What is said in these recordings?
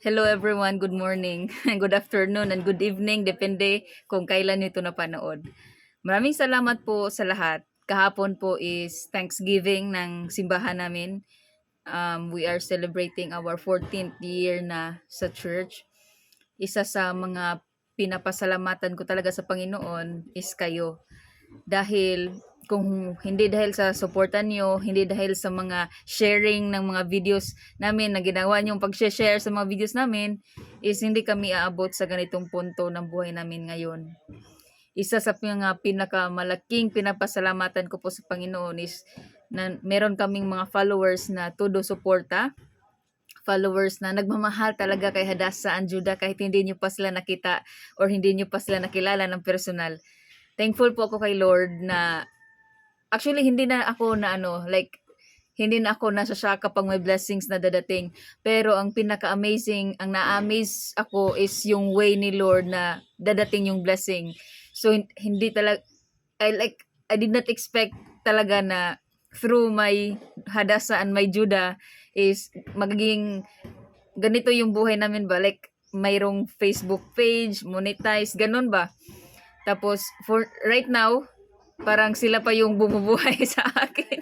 Hello everyone, good morning, good afternoon, and good evening, depende kung kailan nyo ito napanood. Maraming salamat po sa lahat. Kahapon po is Thanksgiving ng simbahan namin. Um, we are celebrating our 14th year na sa church. Isa sa mga pinapasalamatan ko talaga sa Panginoon is kayo. Dahil kung hindi dahil sa suportan nyo, hindi dahil sa mga sharing ng mga videos namin na ginawa nyo pag-share sa mga videos namin, is hindi kami aabot sa ganitong punto ng buhay namin ngayon. Isa sa mga pinakamalaking pinapasalamatan ko po sa Panginoon is na meron kaming mga followers na todo suporta followers na nagmamahal talaga kay Hadassah and Judah kahit hindi nyo pa sila nakita or hindi nyo pa sila nakilala ng personal. Thankful po ako kay Lord na actually hindi na ako na ano like hindi na ako nasa shock kapag may blessings na dadating. Pero ang pinaka-amazing, ang na-amaze ako is yung way ni Lord na dadating yung blessing. So hin- hindi talaga I like I did not expect talaga na through my Hadassah and my Judah is magiging ganito yung buhay namin ba like mayroong Facebook page, monetize, ganun ba? Tapos for right now, parang sila pa yung bumubuhay sa akin.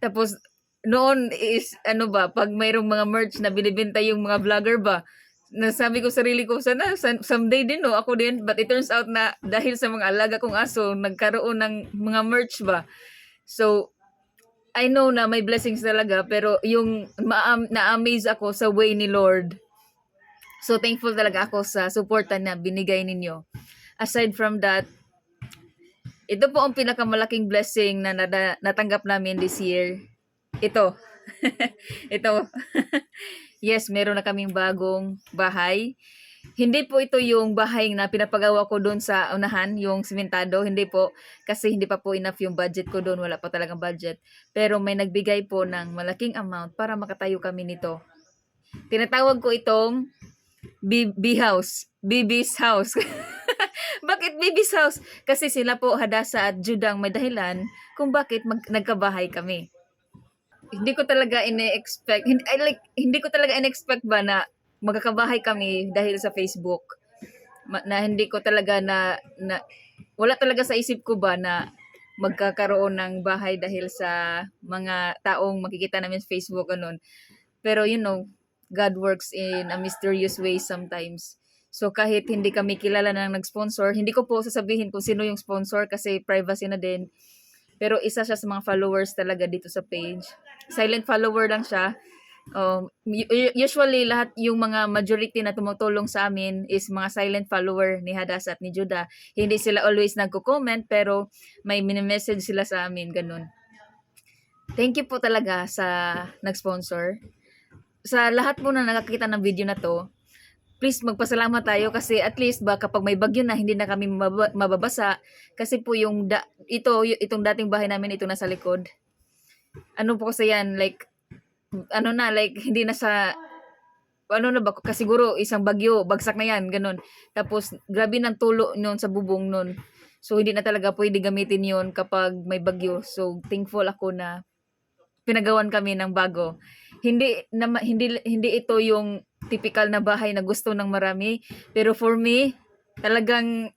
Tapos noon is ano ba, pag mayroong mga merch na binibenta yung mga vlogger ba, nasabi ko sarili ko sana san- someday din no ako din. But it turns out na dahil sa mga alaga kong aso nagkaroon ng mga merch ba. So I know na may blessings talaga pero yung ma- na-amaze ako sa way ni Lord. So thankful talaga ako sa suporta na binigay ninyo. Aside from that ito po ang pinakamalaking blessing na natanggap namin this year ito ito yes meron na kaming bagong bahay hindi po ito yung bahay na pinapagawa ko doon sa unahan, yung simentado. Hindi po. Kasi hindi pa po enough yung budget ko doon. Wala pa talagang budget. Pero may nagbigay po ng malaking amount para makatayo kami nito. Tinatawag ko itong B, B house. BB's house. bakit BB's house? Kasi sila po Hadasa at Judang may dahilan kung bakit mag, nagkabahay kami. Hindi ko talaga ine-expect, hindi, I like, hindi ko talaga ine-expect ba na magkakabahay kami dahil sa Facebook. Ma- na hindi ko talaga na, na wala talaga sa isip ko ba na magkakaroon ng bahay dahil sa mga taong makikita namin sa Facebook ganun. Pero you know, God works in a mysterious way sometimes. So kahit hindi kami kilala ng nag-sponsor, hindi ko po sasabihin kung sino yung sponsor kasi privacy na din. Pero isa siya sa mga followers talaga dito sa page. Silent follower lang siya. Um, usually lahat yung mga majority na tumutulong sa amin is mga silent follower ni Hadas at ni Judah. Hindi sila always nagko-comment pero may mini-message sila sa amin ganun. Thank you po talaga sa nag-sponsor. Sa lahat po na nakakita ng video na to, please magpasalamat tayo kasi at least ba kapag may bagyo na hindi na kami mababa- mababasa kasi po yung da- ito itong dating bahay namin ito nasa likod. Ano po kasi yan like ano na like hindi na sa ano na ba kasi siguro isang bagyo bagsak na yan ganun. Tapos grabe ng tulo noon sa bubong noon. So hindi na talaga pwede gamitin yon kapag may bagyo. So thankful ako na pinagawan kami ng bago. Hindi na hindi hindi ito yung typical na bahay na gusto ng marami. Pero for me, talagang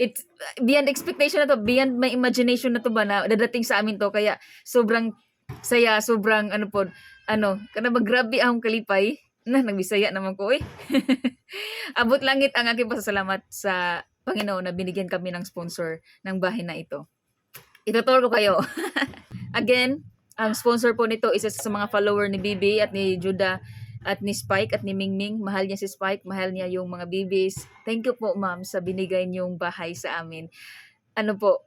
it's beyond expectation na to, beyond my imagination na to ba na dadating sa amin to. Kaya sobrang saya, sobrang ano po, ano, kana ba grabe akong kalipay. Na, nagbisaya naman ko eh. Abot langit ang aking pasasalamat sa Panginoon na binigyan kami ng sponsor ng bahay na ito. Ituturo ko kayo. Again, ang sponsor po nito isa sa mga follower ni Bibi at ni Judah at ni Spike at ni Mingming. Mahal niya si Spike, mahal niya yung mga bibis. Thank you po ma'am sa binigay niyong bahay sa amin. Ano po,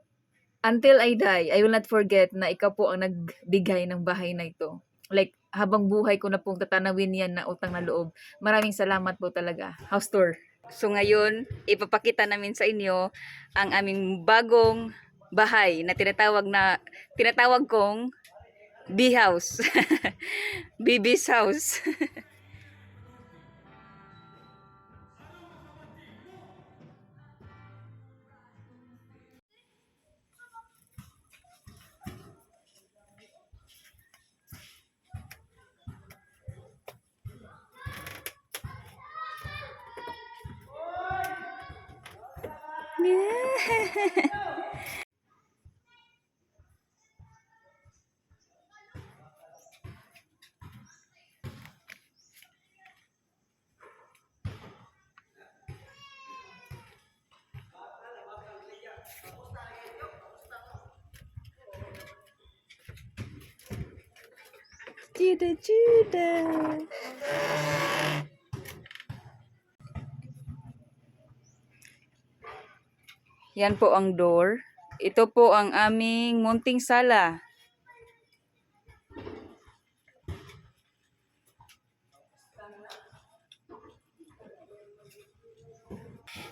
until I die, I will not forget na ikaw po ang nagbigay ng bahay na ito. Like, habang buhay ko na pong tatanawin yan na utang na loob. Maraming salamat po talaga. House tour. So ngayon, ipapakita namin sa inyo ang aming bagong bahay na tinatawag na tinatawag kong B house. BB's house. Yeah. Juda, Juda. Yan po ang door. Ito po ang aming munting sala.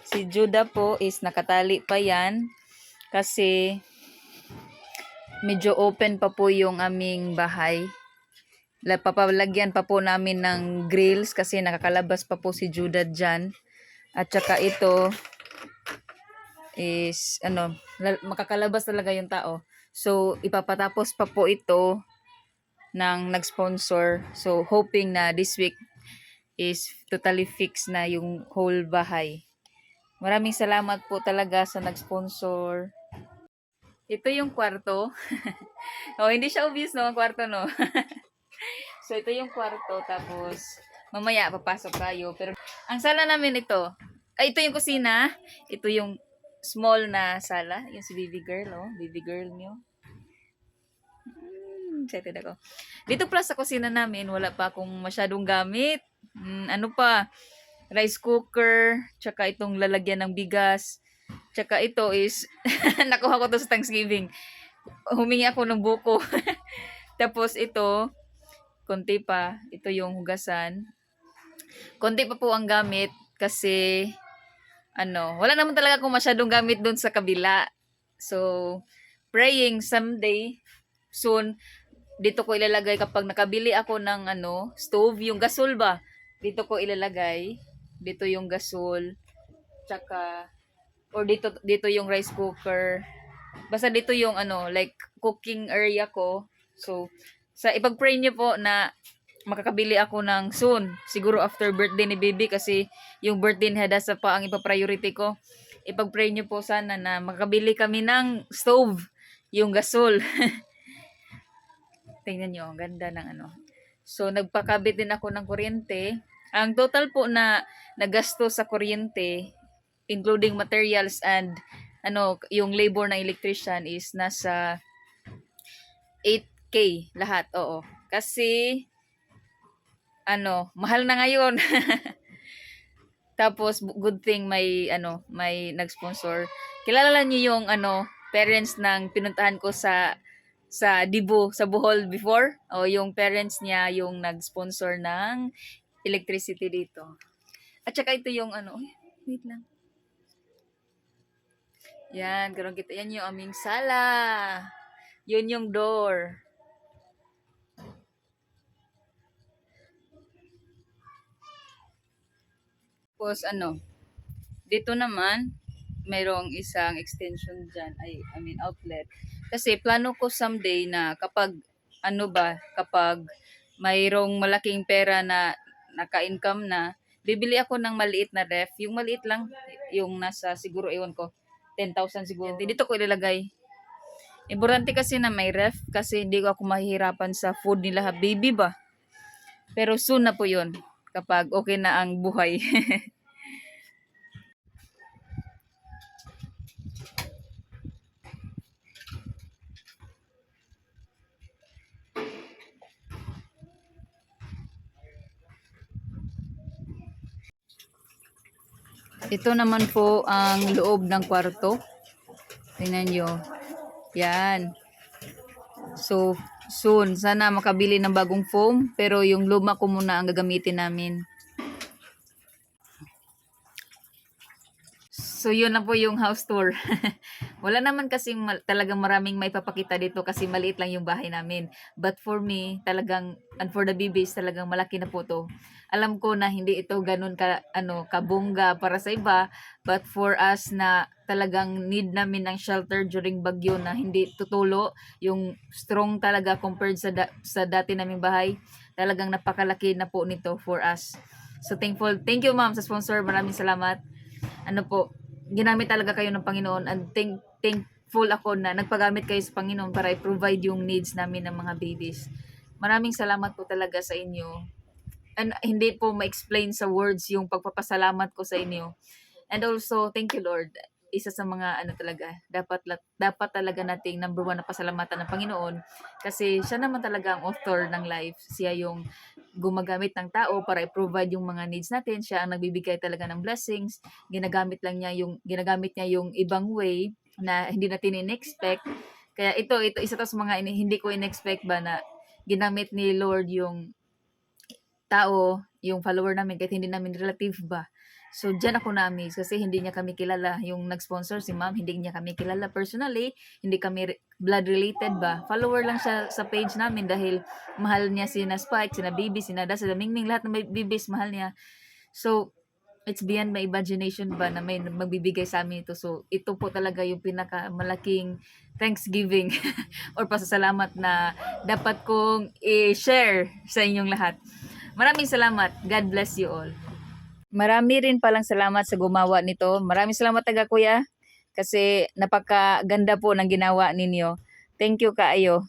Si Judah po is nakatali pa yan kasi medyo open pa po yung aming bahay. La- Papalagyan pa po namin ng grills kasi nakakalabas pa po si Judah dyan. At saka ito is ano, makakalabas talaga yung tao. So ipapatapos pa po ito ng nag-sponsor. So hoping na this week is totally fixed na yung whole bahay. Maraming salamat po talaga sa nag-sponsor. Ito yung kwarto. oh, hindi siya obvious no, ang kwarto no. so ito yung kwarto tapos mamaya papasok tayo pero ang sala namin ito. Ay ito yung kusina, ito yung small na sala, yung si baby girl oh, baby girl niyo. Hmm, excited ako. Dito pala sa kusina namin, wala pa akong masyadong gamit. Hmm, ano pa, rice cooker, tsaka itong lalagyan ng bigas. Tsaka ito is, nakuha ko to sa Thanksgiving. Humingi ako ng buko. Tapos ito, konti pa. Ito yung hugasan. Konti pa po ang gamit kasi, ano, wala naman talaga akong masyadong gamit doon sa kabila. So, praying someday, soon, dito ko ilalagay kapag nakabili ako ng ano, stove, yung gasol ba? Dito ko ilalagay. Dito yung gasol. Tsaka, or dito, dito yung rice cooker. Basta dito yung ano, like, cooking area ko. So, sa ipag-pray niyo po na makakabili ako ng soon. Siguro after birthday ni baby kasi yung birthday ni Hadasa pa ang ipa-priority ko. Ipag-pray niyo po sana na makakabili kami ng stove, yung gasol. Tingnan niyo, ang ganda ng ano. So, nagpakabit din ako ng kuryente. Ang total po na nagasto sa kuryente, including materials and ano, yung labor ng electrician is nasa 8K lahat, oo. Kasi, ano, mahal na ngayon. Tapos, good thing may, ano, may nag-sponsor. Kilala niyo yung, ano, parents ng pinuntahan ko sa sa Dibu, sa Bohol before. O yung parents niya yung nag-sponsor ng electricity dito. At saka ito yung ano, wait lang. Yan, karon kita. Yan yung aming sala. Yun yung door. Tapos ano, dito naman, mayroong isang extension dyan, ay, I mean outlet. Kasi plano ko someday na kapag, ano ba, kapag mayroong malaking pera na naka-income na, bibili ako ng maliit na ref. Yung maliit lang, yung nasa siguro, ewan ko, 10,000 siguro. Dito ko ilalagay. Importante kasi na may ref kasi hindi ko ako mahihirapan sa food nila baby ba. Pero soon na po yun kapag okay na ang buhay. Ito naman po ang loob ng kwarto. Tingnan nyo. Yan. So, soon. Sana makabili ng bagong foam. Pero yung luma ko muna ang gagamitin namin. So, yun na po yung house tour. Wala naman kasing mal- talagang maraming may papakita dito kasi maliit lang yung bahay namin. But for me, talagang, and for the babies, talagang malaki na po to. Alam ko na hindi ito ganun ka, ano, kabungga para sa iba. But for us na talagang need namin ng shelter during bagyo na hindi tutulo, yung strong talaga compared sa, da- sa dati naming bahay, talagang napakalaki na po nito for us. So thankful. Thank you ma'am sa sponsor. Maraming salamat. Ano po, ginamit talaga kayo ng Panginoon and thank, thankful ako na nagpagamit kayo sa Panginoon para i-provide yung needs namin ng mga babies. Maraming salamat po talaga sa inyo. And hindi po ma-explain sa words yung pagpapasalamat ko sa inyo. And also, thank you Lord. Isa sa mga ano talaga, dapat dapat talaga nating number one na pasalamatan ng Panginoon kasi siya naman talaga ang author ng life. Siya yung gumagamit ng tao para i-provide yung mga needs natin. Siya ang nagbibigay talaga ng blessings. Ginagamit lang niya yung ginagamit niya yung ibang way na hindi natin in-expect. Kaya ito ito isa to sa mga hindi ko in-expect ba na ginamit ni Lord yung tao, yung follower namin kahit hindi namin relative ba. So, dyan ako na-amaze kasi hindi niya kami kilala. Yung nag-sponsor si ma'am, hindi niya kami kilala personally. Hindi kami re- blood related ba. Follower lang siya sa page namin dahil mahal niya si na Spike, si na Bibi, si na Das, si na lahat ng may bibis mahal niya. So, it's beyond my imagination ba na may magbibigay sa amin ito. So, ito po talaga yung pinakamalaking Thanksgiving or pasasalamat na dapat kong i-share sa inyong lahat. Maraming salamat. God bless you all. Marami rin palang salamat sa gumawa nito. Maraming salamat taga kuya kasi napakaganda po ng ginawa ninyo. Thank you kaayo.